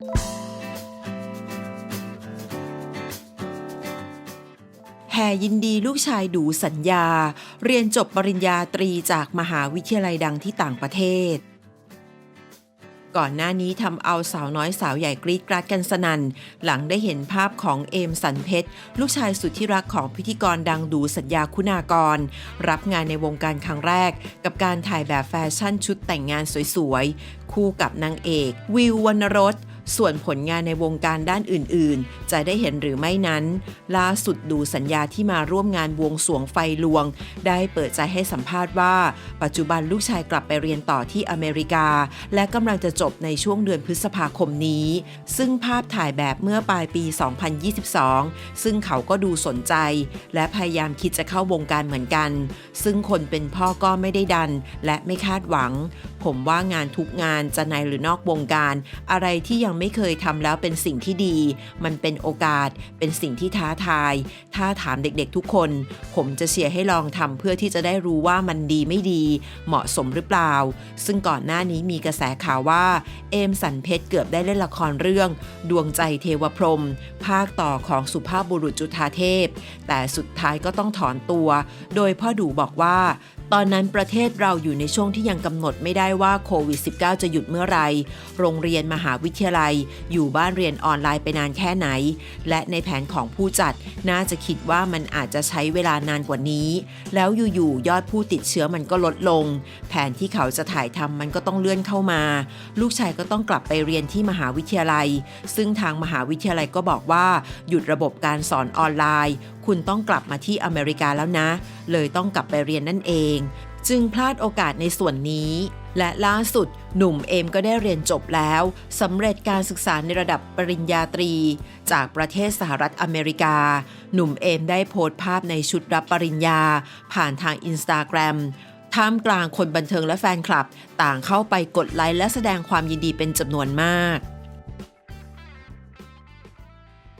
แห่ยินดีลูกชายดูสัญญา เรียนจบปริญญาตรีจากมหาวิทยาลัยดังที่ต่างประเทศ ก่อนหน้านี้ทำเอาสาวน้อยสาวใหญ่กรีดกราดกันสนัน่น หลังได้เห็นภาพของเอมสันเพชร ลูกชายสุดที่รักของพิธีกรดังดูสัญญาคุณากร รับงานในวงการครั้งแรก กับการถ่ายแบบแฟชั่นชุดแต่งงานสวยๆ คู่กับนางเอก วิววรรณรส ส่วนผลงานในวงการด้านอื่นๆ จะได้เห็นหรือไม่นั้น ล่าสุดดูสัญญาที่มาร่วมงานวงสวงไฟลวง ได้เปิดใจให้สัมภาษณ์ว่า ปัจจุบันลูกชายกลับไปเรียนต่อที่อเมริกา และกำลังจะจบในช่วงเดือนพฤษภาคมนี้ ซึ่งภาพถ่ายแบบเมื่อปลายปี 2022 ซึ่งเขาก็ดูสนใจ และพยายามคิดจะเข้าวงการเหมือนกัน ซึ่งคนเป็นพ่อก็ไม่ได้ดัน และไม่คาดหวัง ผมว่างานทุกงานจะในหรือนอกวงการ อะไรที่ยังไม่เคยทำแล้วเป็นสิ่งที่ดี มันเป็นโอกาส เป็นสิ่งที่ท้าทาย ถ้าถามเด็กๆทุกคน ผมจะเชียร์ให้ลองทำเพื่อที่จะได้รู้ว่ามันดีไม่ดี เหมาะสมหรือเปล่า ซึ่งก่อนหน้านี้มีกระแสข่าวว่า เอมสันเพชรเกือบได้เล่นละครเรื่อง ดวงใจเทวพรหมภาคต่อของสุภาพบุรุษจุฑาเทพ แต่สุดท้ายก็ต้องถอนตัว โดยพ่อดูบอกว่า ตอนนั้นประเทศเราอยู่ในช่วงที่ยังกำหนดไม่ได้ว่าโควิด -19 จะหยุดเมื่อไร โรงเรียนมหาวิทยาลัย อยู่บ้านเรียนออนไลน์ไปนานแค่ไหน และในแผนของผู้จัดน่าจะคิดว่ามันอาจจะใช้เวลานานกว่านี้ แล้วอยู่ๆยอดผู้ติดเชื้อมันก็ลดลง แผนที่เขาจะถ่ายทำมันก็ต้องเลื่อนเข้ามา ลูกชายก็ต้องกลับไปเรียนที่มหาวิทยาลัย ซึ่งทางมหาวิทยาลัยก็บอกว่า หยุดระบบการสอนออนไลน์ คุณต้องกลับมาที่อเมริกาแล้วนะ เลยต้องกลับไปเรียนนั่นเองจึงพลาดโอกาสในส่วนนี้ และล่าสุดหนุ่มเอมก็ได้เรียนจบแล้วสำเร็จการศึกษาในระดับปริญญาตรี จากประเทศสหรัฐอเมริกา หนุ่มเอมได้โพสต์ภาพในชุดรับปริญญา ผ่านทางอินสตาแกรมท่ามกลางคนบันเทิงและแฟนคลับ ต่างเข้าไปกดไลค์และแสดงความยินดีเป็นจำนวนมาก